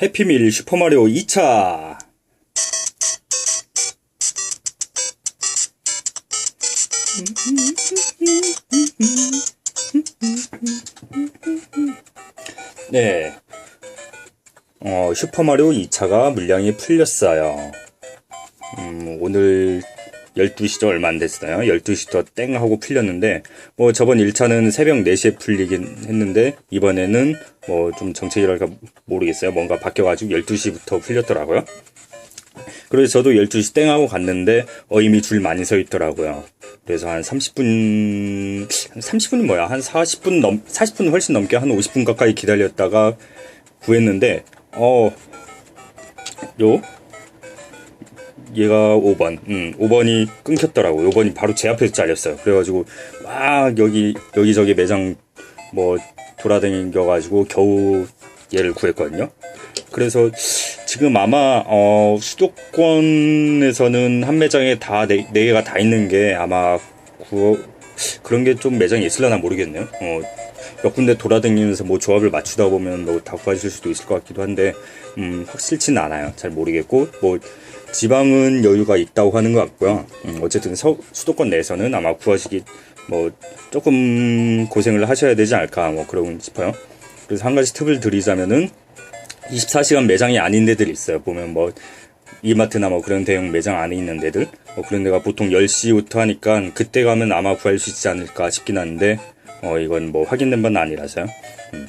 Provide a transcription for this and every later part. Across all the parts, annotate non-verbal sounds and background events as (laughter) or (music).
해피밀 슈퍼마리오 2차 네. 어, 슈퍼마리오 2차가 물량이 풀렸어요. 음, 오늘 12시죠. 얼마 안 됐어요. 12시부터 땡 하고 풀렸는데, 뭐 저번 1차는 새벽 4시에 풀리긴 했는데, 이번에는 뭐 좀 정책이랄까 모르겠어요. 뭔가 바뀌어가지고 12시부터 풀렸더라고요. 그래서 저도 12시 땡 하고 갔는데, 어, 이미 줄 많이 서 있더라고요. 그래서 한 30분, 한 30분이 뭐야? 한 40분 넘, 40분 훨씬 넘게 한 50분 가까이 기다렸다가 구했는데, 어, 요, 얘가 5번, 음, 5번이 끊겼더라고. 5번이 바로 제 앞에서 잘렸어요. 그래가지고 막 여기 여기저기 매장 뭐 돌아다녀가지고 겨우 얘를 구했거든요. 그래서 지금 아마 어, 수도권에서는 한 매장에 다 네, 네 개가 다 있는 게 아마 구 그런 게 좀 매장이 있을려나 모르겠네요. 어, 몇 군데 돌아다니면서 뭐 조합을 맞추다 보면 뭐 다 구하실 수도 있을 것 같기도 한데 음, 확실치는 않아요. 잘 모르겠고 뭐 지방은 여유가 있다고 하는 것 같고요. 음, 어쨌든 서, 수도권 내에서는 아마 구하시기 뭐 조금 고생을 하셔야 되지 않을까 뭐 그러고 싶어요. 그래서 한 가지 팁을 드리자면은 24시간 매장이 아닌 데들이 있어요. 보면 뭐 이마트나 뭐 그런 대형 매장 안에 있는 데들 뭐 그런 데가 보통 10시부터 하니까 그때 가면 아마 구할 수 있지 않을까 싶긴 한데 어 이건 뭐 확인된 바는 아니라서요. 음.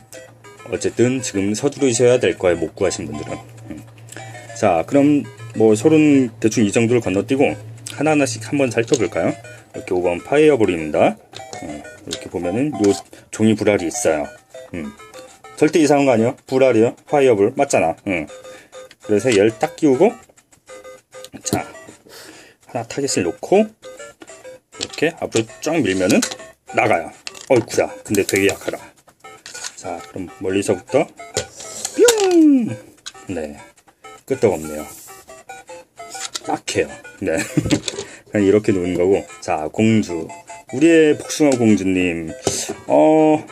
어쨌든 지금 서두르셔야 될 거예요. 못 구하신 분들은. 음. 자 그럼 뭐 서른 대충 이 정도를 건너뛰고 하나하나씩 한번 살펴볼까요? 이렇게 5번 파이어볼입니다. 음, 이렇게 보면은 요 종이 불알이 있어요. 음. 절대 이상한 거 아니에요? 불알이요? 파이어볼 맞잖아. 음. 그래서 열 딱 끼우고 자 하나 타겟을 놓고 이렇게 앞으로 쫙 밀면은 나가요. 어이쿠야 근데 되게 약하다. 자 그럼 멀리서부터 뿅! 네 끄떡없네요. 딱해요. 네. (laughs) 그냥 이렇게 놓은 거고. 자, 공주. 우리의 복숭아 공주님. 어,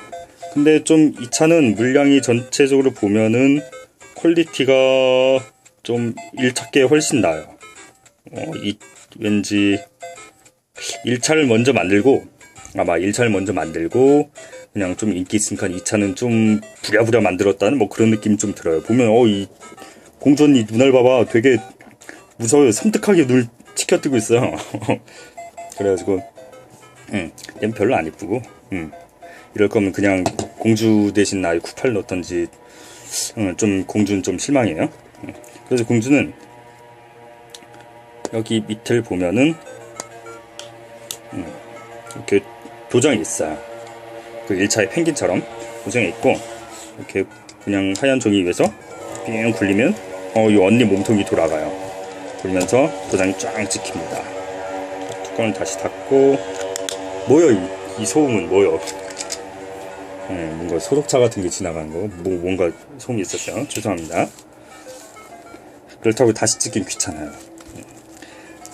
근데 좀 이 차는 물량이 전체적으로 보면은 퀄리티가 좀 1차께 훨씬 나아요. 어, 이, 왠지 1차를 먼저 만들고, 아마 1차를 먼저 만들고, 그냥 좀 인기 있으니까 2차는 좀 부랴부랴 만들었다는 뭐 그런 느낌이 좀 들어요. 보면, 어, 이 공주 언니 눈알 봐봐. 되게 무서워요. 섬뜩하게 눈을 치켜뜨고 있어요. (laughs) 그래가지고, 음, 얘는 별로 안 이쁘고, 음, 이럴 거면 그냥 공주 대신 나의 쿠파를 넣던지, 음, 좀 공주는 좀 실망이에요. 음, 그래서 공주는 여기 밑을 보면은 음, 이렇게 도장이 있어요. 그 1차의 펭귄처럼 도장이 있고 이렇게 그냥 하얀 종이 위에서 삥 굴리면 어, 이 언니 몸통이 돌아가요. 돌면서 도장이 쫙 찍힙니다. 뚜껑을 다시 닫고 뭐요 이, 이 소음은 뭐요? 네, 뭔가 소독차 같은 게 지나가는 거, 뭐 뭔가 소음이 있었어요. 죄송합니다. 그렇다고 다시 찍긴 귀찮아요.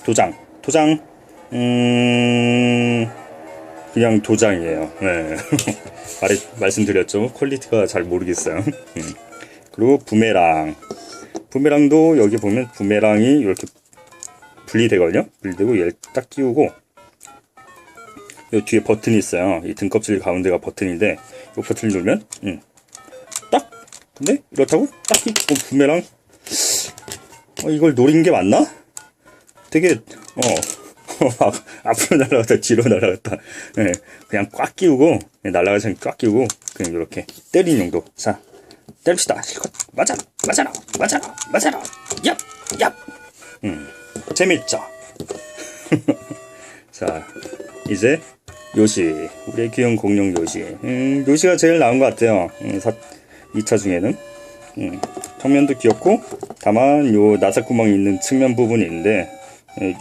도장, 도장, 음, 그냥 도장이에요. (laughs) 네. 말, 말씀드렸죠. 퀄리티가 잘 모르겠어요. 음. 그리고 부메랑. 부메랑도 여기 보면 부메랑이 이렇게 분리되거든요. 분리되고 얘를 딱 끼우고 이 뒤에 버튼이 있어요. 이 등껍질 가운데가 버튼인데 이 버튼을 누르면 음, 딱 근데 이렇다고 딱 끼고 부메랑 어, 이걸 노린 게 맞나? 되게 어 (laughs) 앞으로 날아갔다 뒤로 날아갔다 네, 그냥 꽉 끼우고 날아가서 꽉 끼우고 그냥 이렇게 때린 용도 자 때립시다. 실컷. 맞아라 맞아라. 맞아라. 맞아라. 얍얍. 음. 재밌죠? (laughs) 자 이제 요시. 우리의 귀여운 공룡 요시. 음, 요시가 제일 나은 것 같아요. 음, 사, 2차 중에는. 음, 정면도 귀엽고 다만 요 나사구멍이 있는 측면 부분이 있는데 예,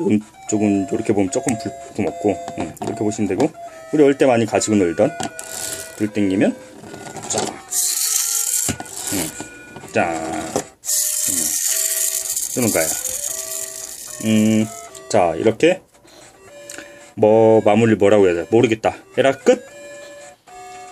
쪽은 이렇게 보면 조금 붉고 음, 이렇게 보시면 되고 우리 어릴 때 많이 가지고 놀던 불 땡기면 쫙 음, 짠 음, 쓰는 거야 음, 자 이렇게 뭐 마무리 뭐라고 해야 돼? 모르겠다. 에라 끝